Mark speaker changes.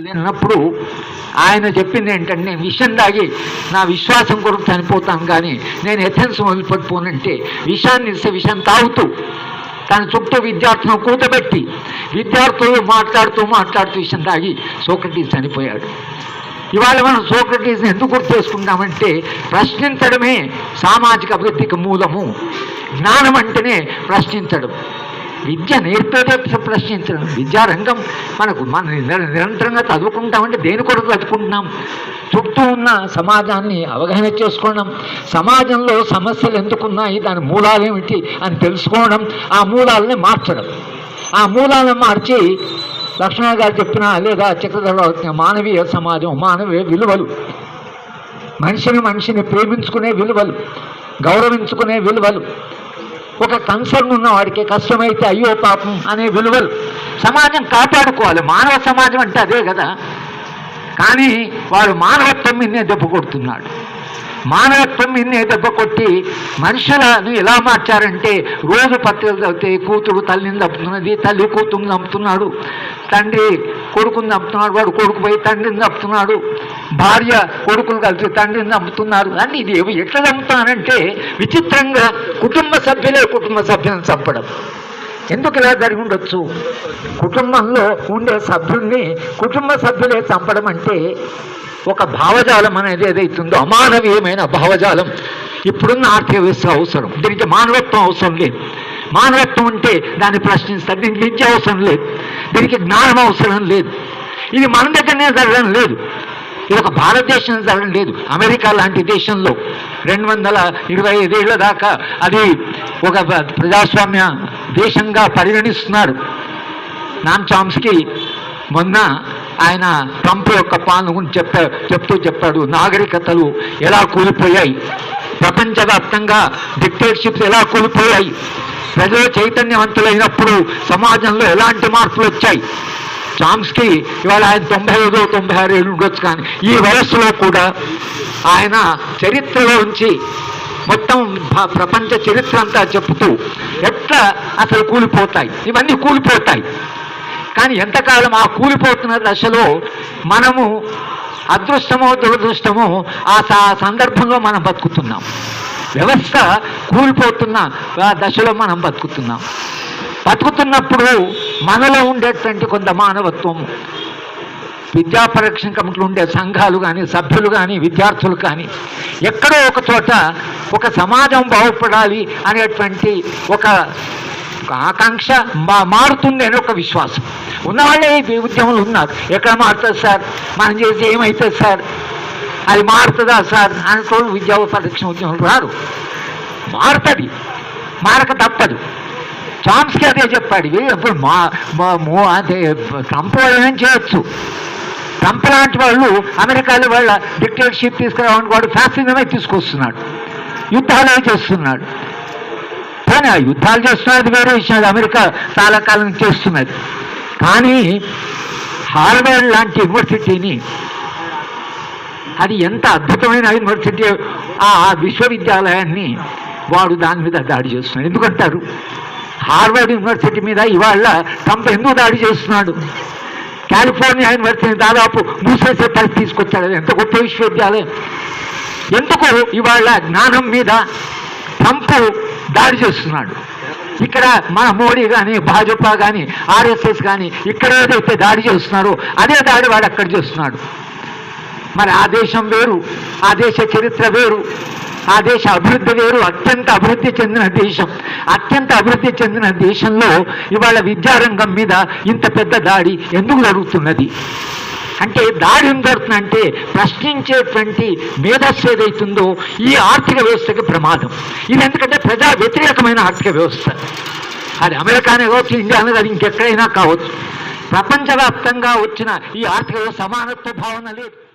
Speaker 1: లేనప్పుడు ఆయన చెప్పింది ఏంటంటే నేను విషం తాగి నా విశ్వాసం కొరకు చనిపోతాను కానీ నేను ఎథెన్స్ మొదలుపెట్టుకోనంటే విషాన్ని ఇస్తే విషం తాగుతూ తన చుట్టూ విద్యార్థులను కూతబెట్టి విద్యార్థులు మాట్లాడుతూ మాట్లాడుతూ విషం తాగి సోక్రటీస్ చనిపోయాడు. ఇవాళ మనం సోక్రటీస్ని ఎందుకు గుర్తు చేసుకుంటామంటే ప్రశ్నించడమే సామాజిక అభివృద్ధికి మూలము. జ్ఞానం అంటేనే ప్రశ్నించడం. విద్య నేర్పేటే ప్రశ్నించడం. విద్యారంగం మనకు మన నిరంతరంగా చదువుకుంటామంటే దేని కొరకు చదువుకుంటున్నాం? చుట్టూ ఉన్న సమాజాన్ని అవగాహన చేసుకోవడం. సమాజంలో సమస్యలు ఎందుకున్నాయి? దాని మూలాలు ఏమిటి అని తెలుసుకోవడం. ఆ మూలాలని మార్చడం. ఆ మూలాలను మార్చి లక్ష్మణ గారు చెప్పిన లేదా చక్రధర మానవీయ సమాజం మానవీయ విలువలు. మనిషిని మనిషిని ప్రేమించుకునే విలువలు గౌరవించుకునే విలువలు. ఒక కన్సర్న్ ఉన్న వాడికి కష్టమైతే అయ్యో పాపం అనే విలువలు సమాజం కాపాడుకోవాలి. మానవ సమాజం అంటే అదే కదా. కానీ వాడు మానవత్వం మీదనే దెబ్బ కొడుతున్నాడు. మానవత్వం మీదనే దెబ్బ కొట్టి మనుషులను ఎలా మార్చారంటే రోజు పత్రికలు చదివితే కూతురు తల్లిని తప్పుతున్నది తల్లి కూతురుని చంపుతున్నాడు తండ్రి కొడుకుని చంపుతున్నాడు వాడు కొడుకు పోయి తండ్రిని చంపుతున్నాడు. భార్య కొడుకులు కలిసి తండ్రిని చంపుతున్నారు అని ఇది ఎట్లా చంపుతానంటే విచిత్రంగా కుటుంబ సభ్యులే కుటుంబ సభ్యులను చంపడం. ఎందుకు ఇలా జరిగి ఉండొచ్చు? కుటుంబంలో ఉండే సభ్యుల్ని కుటుంబ సభ్యులే చంపడం అంటే ఒక భావజాలం అనేది ఏదైతుందో అమానవీయమైన భావజాలం. ఇప్పుడున్న ఆర్థిక వ్యవస్థ అవసరం. దీనికి మానవత్వం అవసరం లేదు. మానవత్వం ఉంటే దాన్ని ప్రశ్నిస్తారు దీనికి విద్య అవసరం లేదు. దీనికి జ్ఞానం అవసరం లేదు. ఇది మన దగ్గరనే జరగడం లేదు. ఇది ఒక భారతదేశం జరగడం లేదు. అమెరికా లాంటి దేశంలో రెండు వందల ఇరవై ఐదేళ్ళ దాకా అది ఒక ప్రజాస్వామ్య దేశంగా పరిగణిస్తున్నారు నామ్ చాంస్కి మొన్న ఆయన ట్రంప్ యొక్క పాలన గురించి చెప్పా చెప్తూ చెప్పాడు. నాగరికతలు ఎలా కూలిపోయాయి? ప్రపంచవ్యాప్తంగా డిక్టేటర్షిప్స్ ఎలా కూలిపోయాయి? ప్రజలు చైతన్యవంతులైనప్పుడు సమాజంలో ఎలాంటి మార్పులు వచ్చాయి? చామ్స్కి ఇవాళ ఆయన తొంభై ఐదు తొంభై ఆరు ఏళ్ళు ఉండొచ్చు కానీ ఈ వయస్సులో కూడా ఆయన చరిత్రలో ఉంచి మొత్తం ప్రపంచ చరిత్ర అంతా చెప్తూ ఎట్లా అసలు కూలిపోతాయి? ఇవన్నీ కూలిపోతాయి. కానీ ఎంతకాలం ఆ కూలిపోతున్న దశలో మనము అదృష్టమో దురదృష్టమో ఆ సందర్భంలో మనం బతుకుతున్నాం. వ్యవస్థ కూలిపోతున్న ఆ దశలో మనం బతుకుతున్నాం. బతుకుతున్నప్పుడు మనలో ఉండేటువంటి కొంత మానవత్వం. విద్యా పరిరక్షణ కమిటీలు ఉండే సంఘాలు కానీ సభ్యులు కానీ విద్యార్థులు కానీ ఎక్కడో ఒక చోట ఒక సమాజం బాగుపడాలి అనేటువంటి ఒక ఆకాంక్ష మా మారుతుంది అని ఒక విశ్వాసం. ఉన్నవాళ్ళే ఈ ఉద్యమంలో ఉన్నారు. ఎక్కడ మారుతుంది సార్? మనం చేసి ఏమవుతుంది సార్? అది మారుతుందా సార్? అనేటువంటి విద్యా పరిరక్షణ ఉద్యమం రారు. మారుతుంది. మారక తప్పదు. చాంస్కి అదే చెప్పాడు ఇవి ఇప్పుడు మా మా- మో అదే ట్రంప్ వాళ్ళు ఏం చేయొచ్చు? ట్రంప్ లాంటి వాళ్ళు అమెరికాలో వాళ్ళ డిక్టేటర్షిప్ తీసుకురావడానికి వాడు ఫ్యాసిజమే తీసుకొస్తున్నాడు. యుద్ధాలే చేస్తున్నాడు? కానీ ఆ యుద్ధాలు చేస్తున్నది వేరే విషయం అమెరికా చాలా కాలం నుంచి చేస్తున్నది. కానీ హార్వర్డ్ లాంటి యూనివర్సిటీని అది ఎంత అద్భుతమైన యూనివర్సిటీ ఆ ఆ విశ్వవిద్యాలయాన్ని వాడు దాని మీద దాడి చేస్తున్నాడు. ఎందుకంటారు? హార్వర్డ్ యూనివర్సిటీ మీద ఇవాళ ట్రంప్ ఎందుకు దాడి చేస్తున్నాడు. కాలిఫోర్నియా యూనివర్సిటీని దాదాపు మూసేసే పరిస్థితి తీసుకొచ్చాడు. ఎంత గొప్ప విశ్వవిద్యాలయం. ఎందుకు ఇవాళ జ్ఞానం మీద ట్రంప్ దాడి చేస్తున్నాడు? ఇక్కడ మన మోడీ కానీ భాజపా కానీ ఆర్ఎస్ఎస్ కానీ ఇక్కడ ఏదైతే దాడి చేస్తున్నారో అదే దాడి వాడు అక్కడ చేస్తున్నాడు. మరి ఆ దేశం వేరు ఆ దేశ చరిత్ర వేరు ఆ దేశ అభివృద్ధి వేరు అత్యంత అభివృద్ధి చెందిన దేశం. అత్యంత అభివృద్ధి చెందిన దేశంలో ఇవాళ విద్యారంగం మీద ఇంత పెద్ద దాడి ఎందుకు జరుగుతున్నది? అంటే దాడి ఏం జరుగుతుందంటే ప్రశ్నించేటువంటి మేధస్సు ఏదైతుందో ఈ ఆర్థిక వ్యవస్థకి ప్రమాదం. ఇది ఎందుకంటే ప్రజా వ్యతిరేకమైన ఆర్థిక వ్యవస్థ. అది అమెరికానే కావచ్చు ఇండియానే అది ఇంకెక్కడైనా కావచ్చు. ప్రపంచవ్యాప్తంగా వచ్చిన ఈ ఆర్థిక వ్యవస్థ సమానత్వ భావన లేదు.